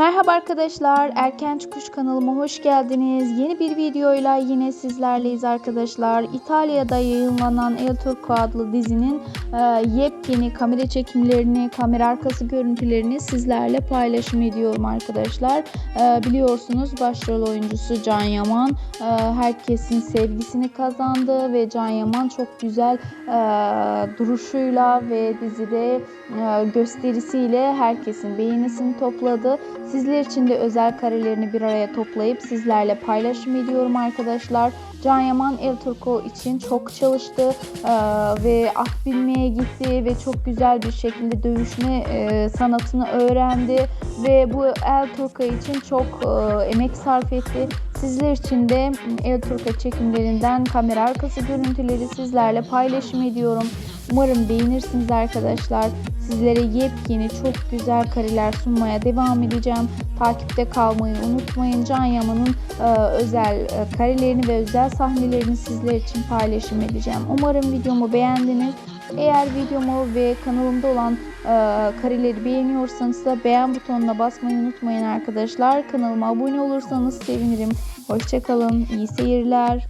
Merhaba arkadaşlar, Erken Çıkış kanalıma hoş geldiniz. Yeni bir videoyla yine sizlerleyiz arkadaşlar. İtalya'da yayınlanan El Turco adlı dizinin e, yepyeni kamera çekimlerini, kamera arkası görüntülerini sizlerle paylaşım ediyorum arkadaşlar. E, biliyorsunuz başrol oyuncusu Can Yaman e, herkesin sevgisini kazandı ve Can Yaman çok güzel e, duruşuyla ve dizide e, gösterisiyle herkesin beğenisini topladı. Sizler için de özel karelerini bir araya toplayıp sizlerle paylaşım ediyorum arkadaşlar. Can Yaman El Turco için çok çalıştı e, ve at binmeye gitti ve çok güzel bir şekilde dövüşme e, sanatını öğrendi ve bu El Turco için çok e, emek sarf etti. Sizler için de El Turco çekimlerinden kamera arkası görüntüleri sizlerle paylaşım ediyorum. Umarım beğenirsiniz arkadaşlar. Sizlere yepyeni çok güzel kareler sunmaya devam edeceğim. Takipte kalmayı unutmayın. Can Yaman'ın e, özel e, karelerini ve özel sahnelerini sizler için paylaşım edeceğim. Umarım videomu beğendiniz. Eğer videomu ve kanalımda olan e, kareleri beğeniyorsanız da beğen butonuna basmayı unutmayın arkadaşlar. Kanalıma abone olursanız sevinirim. Hoşçakalın. İyi seyirler.